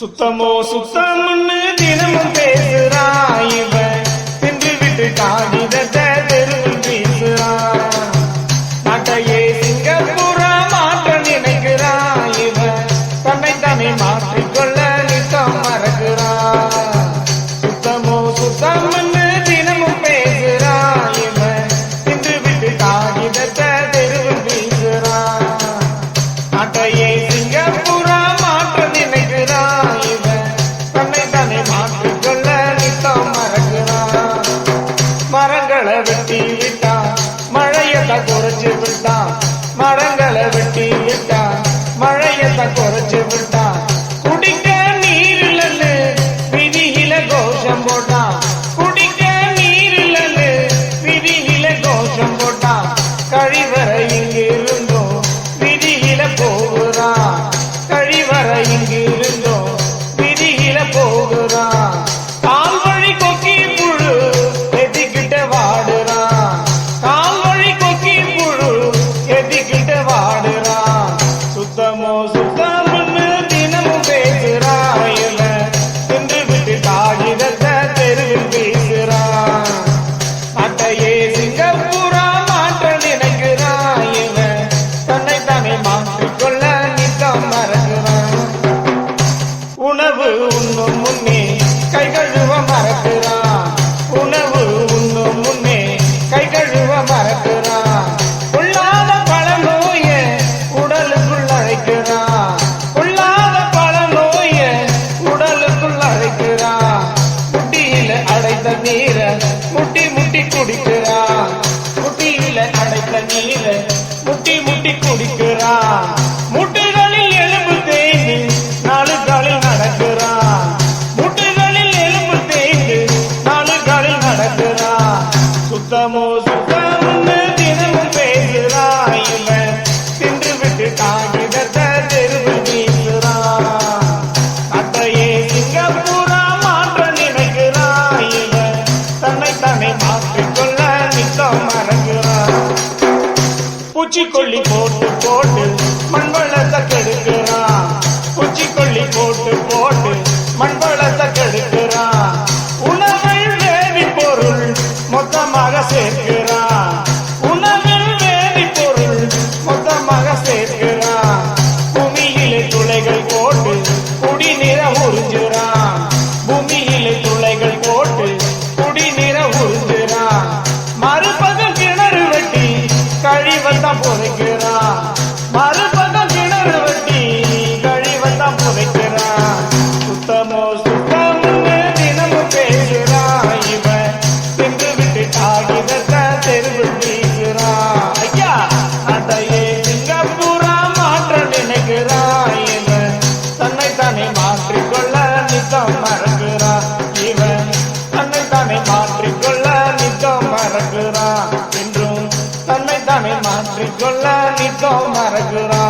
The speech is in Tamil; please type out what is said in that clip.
சுத்தமோ சுத்தம்னு தினமும் பேசுறான் இவன். தின்று விட்டு காகிதத்தை தெருவில் வீசுறான் நாட்டையே சிங்கப்பூரா மாற்ற நினைக்கிறான் இவன். தன்னை தானே மாற்றிக்கொள்ள நித்தம் மறக்கிறான் சுத்தமோ சுத்தம்னு விட்டான் மழையத்தை குறைச்சு விட்டான் மரங்களை வெட்டி விட்டான் மழையத்தை குறைச்சு விட்டான் உண்ணும் முன்னே கை கழுவ மறக்கிறான் உணவு உண்ணும் முன்னே கை கழுவ மறக்கிறான் உள்ளாத பல உடலுக்குள் அழைக்கிறான் உள்ளாத பல உடலுக்குள் அழைக்கிறான் முட்டியில அடைத்த நீரை முட்டி முட்டி குடிக்கிறான் முட்டியில அடைத்த நீரை முட்டி முட்டி குடிக்கிறான் சுத்தமோ சுத்தம்னு தினமும் பேசுறான் இவன் தின்று விட்டு காகிதத்தை தெருவில் வீசுறான் அத்தையே சிங்கப்பூரா மாற்ற நினைக்கிறான் இவன் தன்னை தானே மாற்றிக்கொள்ள நித்தம் மறக்கிறான் பூச்சிக்கொல்லி போட்டு போட்டு மண்வளத்தை கெடுக்கிறான் para ser. மறக்கிறான் என்றும் தன்னை தானே மாற்றிக்கொள்ள நித்தம் மறக்கிறான்.